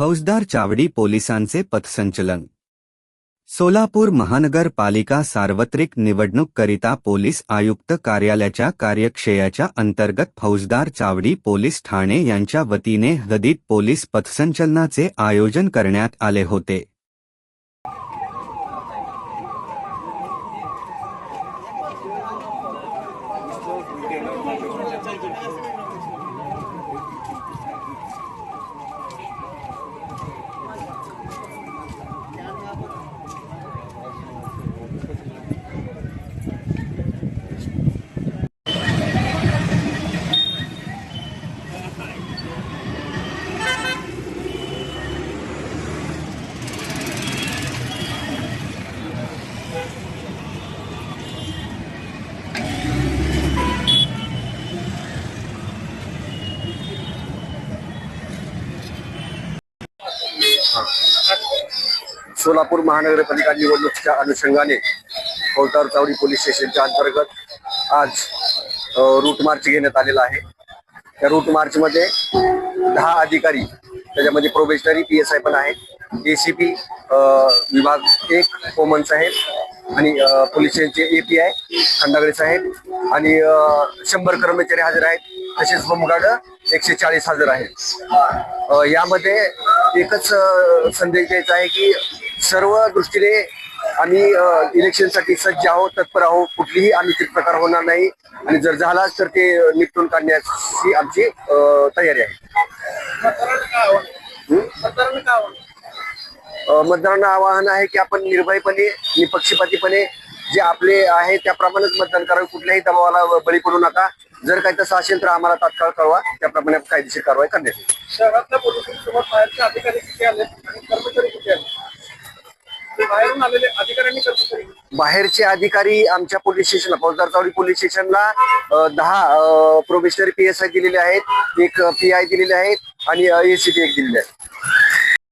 फौजदार चावडी पोलिसांचे पथसंचलन. सोलापूर महानगरपालिका सार्वत्रिक निवडणूककरिता पोलीस आयुक्त कार्यालयाच्या कार्यक्षेयाच्या अंतर्गत फौजदार चावडी पोलीस ठाणे यांच्या वतीने हदीत पोलीस पथसंचलनाचे आयोजन करण्यात आले होते. सोलापूर महानगरपालिका निवडणुकीच्या अनुषंगाने फौजदार चावडी पोलीस स्टेशनच्या अंतर्गत आज रूट मार्च घेण्यात आलेला आहे. त्या रूट मार्चमध्ये दहा अधिकारी त्याच्यामध्ये प्रोबेशनरी पी एस आय पण आहेत. ए सी पी विभाग एक कोमन साहेब आणि पोलीस स्टेशनचे ए पी आय खंडागडे साहेब आणि शंभर कर्मचारी हजर आहेत. तसेच होमगार्ड एकशे चाळीस हजर आहेत. यामध्ये एकच संदेश द्यायचा आहे की सर्व दृष्टीने आम्ही इलेक्शनसाठी सज्ज आहोत तत्पर आहोत. कुठलीही अनिश्चित प्रकार होणार नाही. आणि जर झालाच तर ते निपटून काढण्याची आमची तयारी आहे. मतदारांना आवाहन आहे की आपण निर्भयपणे निपक्षपातीपणे जे आपले आहे त्याप्रमाणेच मतदान करावे. कुठल्याही दबावाला बळी पडू नका. जर काही तसं असेल तर आम्हाला तात्काळ कळवा. त्याप्रमाणे कायदेशीर कारवाई करण्यात येईल. शहरातल्या पोलिसांसोबत बाहेरचे अधिकारी किती आले आणि कर्मचारी किती आले? बाहेरून आलेले कर्मचारी बाहेरचे अधिकारी आमच्या पोलीस स्टेशनला फौजदार चावडी पोलीस स्टेशनला दहा प्रोबेशनरी पी एस आय दिलेले आहेत एक पी आय दिलेले आहेत आणि एसीपी एक दिलेले आहेत.